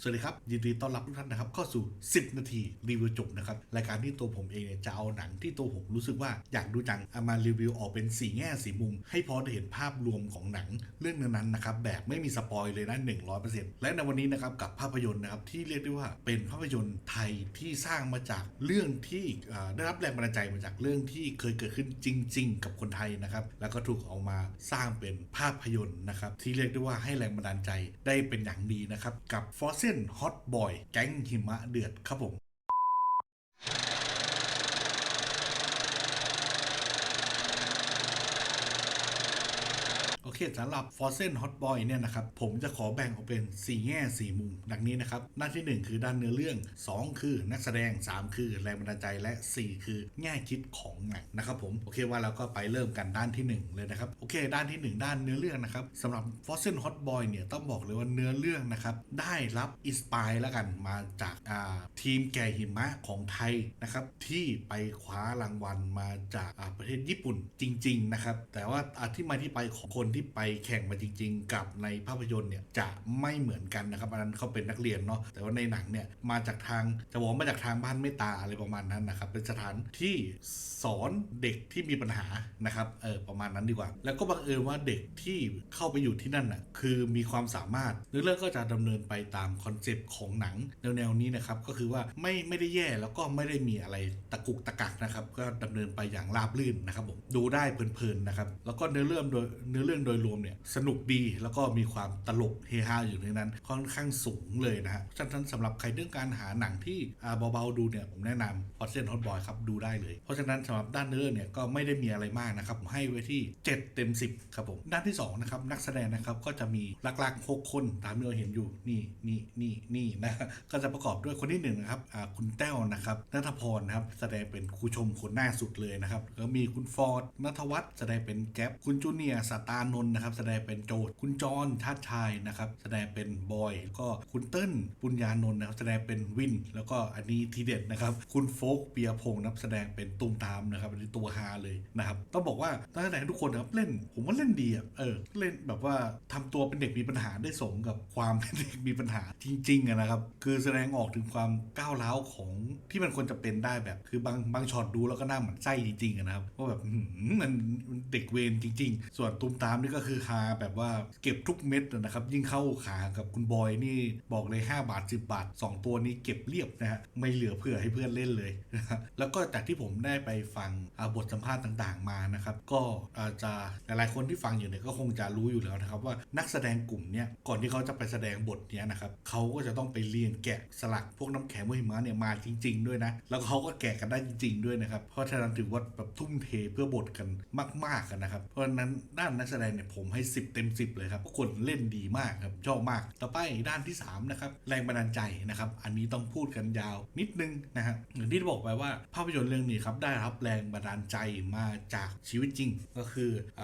สวัสดีครับ ยินดีต้อนรับทุกท่านนะครับเข้าสู่ 10 นาทีรีวิวจบนะครับ รายการที่ตัวผมเองเนี่ยจะเอาหนังที่ตัวผมรู้สึกว่าอยากดูจังเอามารีวิวออกเป็น4แง่สีมุม ให้พอได้เห็นภาพรวมของหนังเรื่องนั้นๆนะครับแบบไม่มีสปอยเลยนะ 100%และในวันนี้นะครับกับภาพยนตร์นะครับที่เรียกได้ว่าเป็นภาพยนตร์ไทยที่สร้างมาจากเรื่องที่ได้รับแรงบันดาลใจมาจากเรื่องที่เคยเกิดขึ้นจริง ๆ กับคนไทยนะครับแล้วก็ถูกเอามาสร้างเป็นภาพยนตร์นะครับที่เรียกได้ว่าให้แรงบันดาลใจได้เป็นอย่างดีนะครับกับ f o r c e n Hot Boy แก๊งหิมะเดือดครับผม เคสำหรับ f o r c e n Hot Boy เนี่ยนะครับผมจะขอแบ่งออกเป็น 4 แง่ 4 มุม ดังนี้นะครับหน้าที่ 1 คือด้านเนื้อเรื่อง 2 คือนักแสดง 3 คือแรงบันดาลใจและ 4 คือแง่คิดของหนังนะครับผมโอเคว่าเราก็ไปเริ่มกันด้านที่ 1 เลยนะครับโอเค ด้านที่ 1 ด้านเนื้อเรื่องนะครับสำหรับ f o r c e n Hot Boy เนี่ยต้องบอกเลยว่าเนื้อเรื่องนะครับได้รับอินสปายแล้วกันมาจากาทีมแก่หิมะของไทยนะครับที่ไปคว้ารางวัลมาจากประเทศญี่ปุ่นจริง ๆ นะครับ แต่ว่าที่มาที่ไปของคนที่ไปแข่งมาจริง ๆ กับในภาพยนตร์เนี่ยจะไม่เหมือนกันนะครับอันนั้นเขาเป็นนักเรียนเนาะแต่ว่าในหนังเนี่ยมาจากทางจะบอกมาจากทางบ้านเมตตาอะไรประมาณนั้นนะครับเป็นสถานที่สอนเด็กที่มีปัญหานะครับเออประมาณนั้นดีกว่า แล้วก็บังเอิญว่าเด็กที่เข้าไปอยู่ที่นั่นน่ะคือมีความสามารถเรื่องก็จะดำเนินไปตามคอนเซปต์ของหนังแนวๆนี้นะครับก็คือว่าไม่ไม่ได้แย่แล้วก็ไม่ได้มีอะไรตะกุกตะกักนะครับก็ดำเนินไปอย่างราบรื่นนะครับผมดูได้เพลินๆนะครับแล้วก็เนื้อเรื่องโดยเนื้อเรื่องโดยรวมเนี่ยสนุกดีแล้วก็มีความตลกเฮฮาอยู่ในนั้นค่อนข้างสูงเลยนะฮะฉะนั้นสำหรับใครเรื่องการหาหนังที่เบาๆดูเนี่ยผมแนะนำพอเซนฮอตบอยครับดูได้เลย เพราะฉะนั้นสำหรับด้านเนื้อเรื่องเนี่ยก็ไม่ได้มีอะไรมากนะครับผมให้ไว้ที่ 7 เต็ม 10 ครับผมด้านที่สองนะครับนักแสดงนะครับก็จะมีหลักๆ 6 คนตามที่เราเห็นอยู่นี่นี่นี่นี่นะก็จะประกอบด้วยคนที่หนึ่งนะครับคุณแต้วนะครับนัทพรนะครับแสดงเป็นครูชมคนหน้าสุดเลยนะครับแล้วมีคุณฟอร์ดนัทวัฒน์แสดงเป็นแก๊ปคุณจูเนียสตานนนะครับแสดงเป็นโจทย์คุณจอนชาติชายนะครับแสดงเป็นบอยแล้วก็คุณเติ้ลปุญญานนท์นะครับแสดงเป็นวิน แล้วก็อันนี้ทีเด็ดนะครับ คุณโฟกเปียพงศ์นะครับแสดงเป็นตุ้มตามนะครับอันนี้ตัวฮาเลยนะครับต้องบอกว่านักแสดงทุกคนนะครับเล่นผมว่าเล่นดีอะเออเล่นแบบว่าทำตัวเป็นเด็กมีปัญหาได้สมกับความเป็นเด็กมีปัญหาจริงๆอะนะครับ คือแสดงออกถึงความก้าวร้าวของที่มันควรจะเป็นได้แบบ คือบางบางช็อตดูแล้วก็น่าหมันไส้จริงๆอะนะครับว่าแบบมันมันเด็กเวรจริง ๆ ส่วนตุ้มตามนี่ก็็คือฮาแบบว่าเก็บทุกเม็ดนะครับ ยิ่งเข้าขากับคุณบอยนี่บอกเลย 5 บาท 10 บาท 2 ตัวนี้เก็บเรียบนะฮะไม่เหลือเพื่อให้เพื่อนเล่นเลยนะแล้วก็จากที่ผมได้ไปฟังบทสัมภาษณ์ต่างๆมานะครับ ก็อาจจะหลายๆคนที่ฟังอยู่เนี่ยก็คงจะรู้อยู่แล้วนะครับว่านักแสดงกลุ่มเนี้ยก่อนที่เขาจะไปแสดงบทเนี้ยนะครับเขาก็จะต้องไปเรียนแกะสลักพวกน้ำแข็งมหิมะเนี่ยมาจริง ๆ ด้วยนะ แล้วเขาก็แกะกันได้จริง ๆ ด้วยนะครับเพราะฉะนั้นถือว่าแบบทุ่มเทเพื่อบทกันมากๆกันนะครับเพราะฉะนั้นด้านนักแสดงเนี่ยผมให้ 10 เต็ม 10 เลยครับคนเล่นดีมากครับชอบมาก ต่อไปด้านที่สามนะครับแรงบันดาลใจนะครับอันนี้ต้องพูดกันยาวนิดนึงนะฮะอย่างที่บอกไปว่าภาพยนตร์เรื่องนี้ครับได้รับแรงบันดาลใจมาจากชีวิตจริง ก็คืออ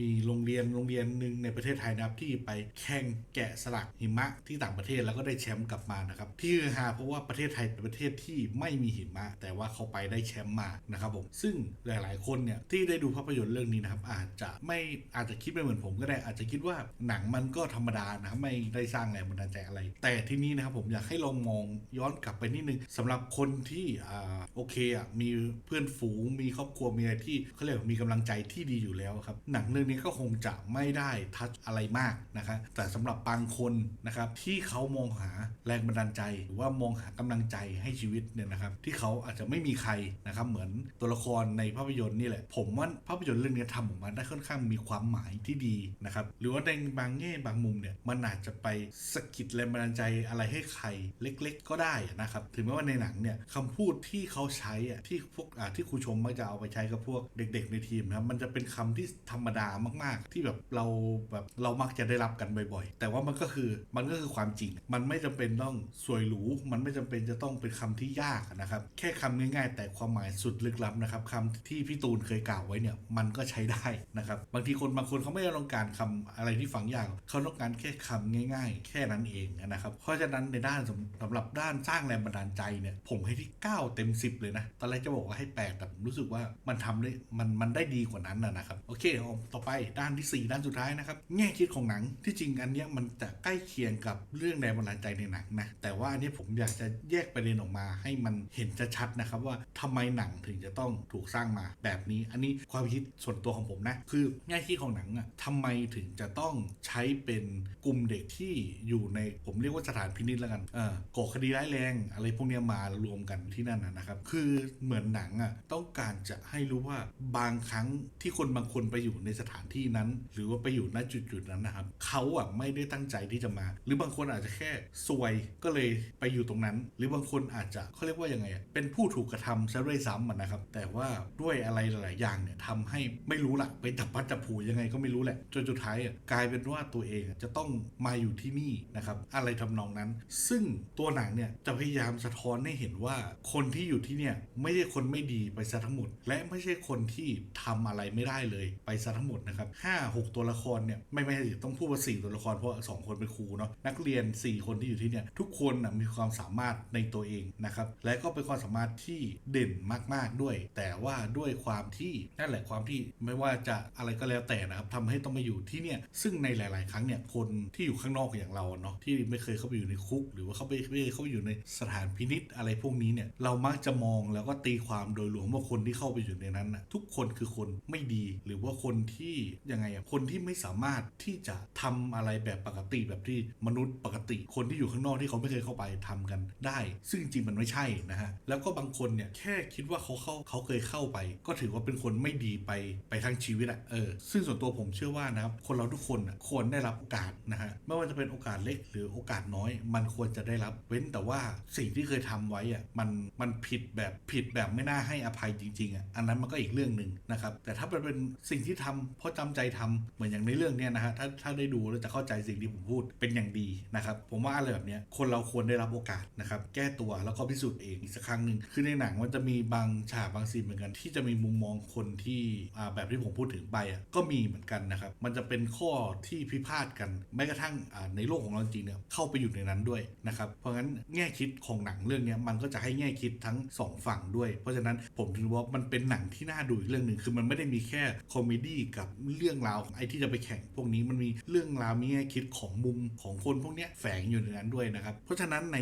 มีโรงเรียนโรงเรียนหนึ่งในประเทศไทยนะครับที่ไปแข่งแกะสลักหิมะที่ต่างประเทศแล้วก็ได้แชมป์กลับมานะครับที่ฮือฮาเพราะว่าประเทศไทยเป็นประเทศที่ไม่มีหิมะ แต่ว่าเขาไปได้แชมป์มานะครับผมซึ่งหลาย ๆ คนเนี่ยที่ได้ดูภาพยนตร์เรื่องนี้นะครับอาจจะไม่อาจจะคิดไม่เหมือนผมก็ได้อาจจะคิดว่าหนังมันก็ธรรมดานะครับไม่ได้สร้างแรงบันดาลใจอะไร แต่ที่นี้นะครับผมอยากให้ลองมองย้อนกลับไปนิดนึงสำหรับคนที่อ่าโอเคอะมีเพื่อนฝูงมีครอบครัวมีอะไรที่เขาเรียกมีกำลังใจที่ดีอยู่แล้วครับหนังเรื่องนี้ก็คงจะไม่ได้ทัชอะไรมากนะครับแต่สำหรับบางคนนะครับที่เขามองหาแรงบันดาลใจ หรือว่ามองหากำลังใจให้ชีวิตเนี่ยนะครับที่เขาอาจจะไม่มีใครนะครับเหมือนตัวละครในภาพยนตร์นี่แหละ ผมว่าภาพยนตร์เรื่องนี้ทำออกมาได้ค่อนข้างมีความหมายที่ดีนะครับหรือว่าในบางแง่บางมุมเนี่ยมันอาจจะไปสะกิดแรงบันดาลใจอะไรให้ใครเล็ก ๆ ก็ได้นะครับถึงแม้ว่าในหนังเนี่ยคำพูดที่เขาใช้อะที่พวกอ่าที่ครูชมมักจะเอาไปใช้กับพวกเด็ก ๆ ในทีมนะครับมันจะเป็นคำที่ธรรมดามาก ๆ ที่แบบเราแบบเรามักจะได้รับกันบ่อย ๆ แต่ว่ามันก็คือมันก็คือความจริง มันไม่จำเป็นต้องสวยหรูมันไม่จำเป็นจะต้องเป็นคำที่ยากนะครับ แค่คำง่าย ๆ แต่ความหมายสุดลึกล้ำนะครับคำที่พี่ตูนเคยกล่าวไว้เนี่ยมันก็ใช้ได้นะครับบางทีคนบางคนเขาเขาไม่ต้องการคำอะไรที่ฟังยากเขาต้องการแค่คำง่าย ๆ แค่นั้นเองนะครับเพราะฉะนั้นในด้านสำสำหรับด้านสร้างแรงบันดาลใจเนี่ยผมให้ที่ 9 เต็ม 10 เลยนะตอนแรกจะบอกว่าให้ 8 แต่ผมรู้สึกว่ามันทำได้มันมันได้ดีกว่านั้นนะครับโอเคต่อไปด้านที่ 4 ด้านสุดท้ายนะครับแง่คิดของหนังที่จริงอันเนี้ยมันจะใกล้เคียงกับเรื่องแรงบันดาลใจในหนังนะแต่ว่าอันนี้ผมอยากจะแยกประเด็นออกมาให้มันเห็นชัดๆนะครับว่าทำไมหนังถึงจะต้องถูกสร้างมาแบบนี้ อันนี้ความคิดส่วนตัวของผมนะคือแง่คิดของหนังอะทำไมถึงจะต้องใช้เป็นกลุ่มเด็กที่อยู่ในผมเรียกว่าสถานพินิจแล้วกันเออก่อคดีร้ายแรง อะไรพวกนี้มารวมกันที่นั่นนะครับ คือเหมือนหนังอะต้องการจะให้รู้ว่าบางครั้งที่คนบางคนไปอยู่ในสถานที่นั้น หรือว่าไปอยู่ณจุดๆนั้นนะครับเขาอะไม่ได้ตั้งใจที่จะมา หรือบางคนอาจจะแค่ซวยก็เลยไปอยู่ตรงนั้น หรือบางคนอาจจะเขาเรียกว่ายังไงเป็นผู้ถูกกระทำซะด้วยซ้ำนะครับ แต่ว่าด้วยอะไรหลาย ๆ อย่างเนี่ยทำให้ไม่รู้ละไปจับพัดจับผูยังไงก็ไม่รู้แหละจนสุดท้ายอะกลายเป็นว่าตัวเองจะต้องมาอยู่ที่นี่นะครับอะไรทำนองนั้น ซึ่งตัวหนังเนี่ยจะพยายามสะท้อนให้เห็นว่าคนที่อยู่ที่เนี่ยไม่ใช่คนไม่ดีไปซะทั้งหมด และไม่ใช่คนที่ทำอะไรไม่ได้เลยไปซะทั้งหมดนะครับห้าหกตัวละครเนี่ยไม่ไม่ต้องพูดว่าสี่ตัวละครเพราะสองคนเป็นครูเนาะนักเรียน 4 คนที่อยู่ที่เนี่ยทุกคนนะมีความสามารถในตัวเองนะครับและก็เป็นความสามารถที่เด่นมาก ๆด้วย แต่ว่าด้วยความที่นั่นแหละความที่ไม่ว่าจะอะไรก็แล้วแต่นะครับทำให้ต้องมาอยู่ที่เนี่ยซึ่งในหลาย ๆ ครั้งเนี่ยคนที่อยู่ข้างนอกอย่างเราเนาะที่ไม่เคยเข้าไปอยู่ในคุก หรือว่าเขาไปไม่เคยเข้าไปอยู่ในสถานพินิษอะไรพวกนี้เนี่ยเรามักจะมองแล้วก็ตีความโดยรวมว่าคนที่เข้าไปอยู่ในนั้นนะทุกคนคือคนไม่ดี หรือว่าคนที่ยังไงอะคนที่ไม่สามารถที่จะทำอะไรแบบปกติแบบที่มนุษย์ปกติ คนที่อยู่ข้างนอกที่เขาไม่เคยเข้าไปทำกันได้ ซึ่งจริงมันไม่ใช่นะฮะแล้วก็บางคนเนี่ยแค่คิดว่าเขาเข้าเขาเคยเข้าไป ก็ถือว่าเป็นคนไม่ดีไปไปทั้งชีวิตอะเออซึ่งส่วนตัวผมเชื่อว่านะครับคนเราทุกคนอะควรได้รับโอกาสนะฮะไม่ว่าจะเป็นโอกาสเล็กหรือโอกาสน้อย มันควรจะได้รับเว้นแต่ว่าสิ่งที่เคยทำไว้อะมันมันผิดแบบผิดแบบไม่น่าให้อภัยจริงๆอะอันนั้นมันก็อีกเรื่องหนึ่งนะครับแต่ถ้ามันเป็นสิ่งที่ทำเพราะจำใจทำเหมือนอย่างในเรื่องเนี้ยนะฮะถ้าถ้าได้ดูแล้วจะเข้าใจสิ่งที่ผมพูดเป็นอย่างดีนะครับผมว่าอะไรแบบเนี้ยคนเราควรได้รับโอกาสนะครับแก้ตัวแล้วก็พิสูจน์เองอีกสักครั้งหนึ่งคือในหนังมันจะมีบางฉากบางซีนเหมือนกัน ที่จะมีมุมมองคนที่อ่าแบบที่ผมพูดถึงไปอะก็มีเหมือนกันนะครับ มันจะเป็นข้อที่พิพาทกันแม้กระทั่งในโลกของเราจริงเนี่ยเข้าไปอยู่ในนั้นด้วยนะครับ เพราะงั้นแง่คิดของหนังเรื่องนี้มันก็จะให้แง่คิดทั้งสองฝั่งด้วย เพราะฉะนั้นผมถือว่ามันเป็นหนังที่น่าดูอีกเรื่องหนึ่งคือมันไม่ได้มีแค่คอมเมดี้กับเรื่องราวของไอ้ที่จะไปแข่งพวกนี้มันมีเรื่องราวมีแง่คิดของมุมของคนพวกนี้แฝงอยู่ในนั้นด้วยนะครับ เพราะฉะนั้นใน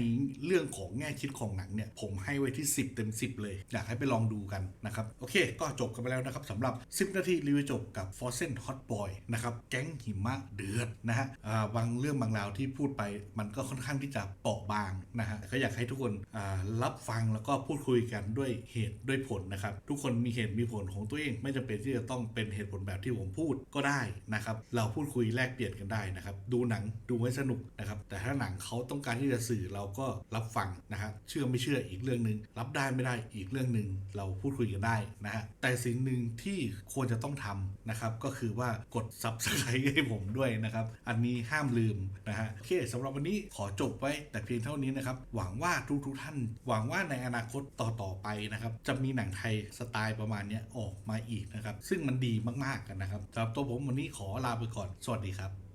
เรื่องของแง่คิดของหนังเนี่ยผมให้ไว้ที่ 10 เต็ม 10 เลย อยากให้ไปลองดูกันนะครับโอเค ก็จบกันไปแล้วนะครับสำหรับ 10 นาทีรีวิวจบกับ f o r s e n Hot Boy นะครับแก๊งหิมะเดือดนะฮะบางเรื่องบางราวที่พูดไปมันก็ค่อนข้างที่จะเปราะบางนะฮะก็อยากให้ทุกคนรับฟังแล้วก็พูดคุยกันด้วยเหตุด้วยผลนะครับ ทุกคนมีเหตุมีผลของตัวเอง ไม่จำเป็นที่จะต้องเป็นเหตุผลแบบที่ผมพูดก็ได้นะครับ เราพูดคุยแลกเปลี่ยนกันได้นะครับ ดูหนังดูให้สนุกนะครับ แต่ถ้าหนังเขาต้องการที่จะสื่อเราก็รับฟังนะครับเชื่อไม่เชื่ออีกเรื่องหนึ่งรับได้ไม่ได้อีกเรื่องหนึ่งเราพูดคุยกันได้นะฮะแต่สิ่งหนึ่งที่ควรจะต้องทำนะครับก็คือว่ากด subscribe ให้ผมด้วยนะครับ อันนี้ห้ามลืมนะฮะโอเคสำหรับวันนี้ขอจบไว้แต่เพียงเท่านี้นะครับ หวังว่าทุกทุกท่าน หวังว่าในอนาคตต่อๆไปนะครับ จะมีหนังไทยสไตล์ประมาณนี้ออกมาอีกนะครับ ซึ่งมันดีมากๆกันนะครับสำหรับตัวผมวันนี้ขอลาไปก่อน สวัสดีครับ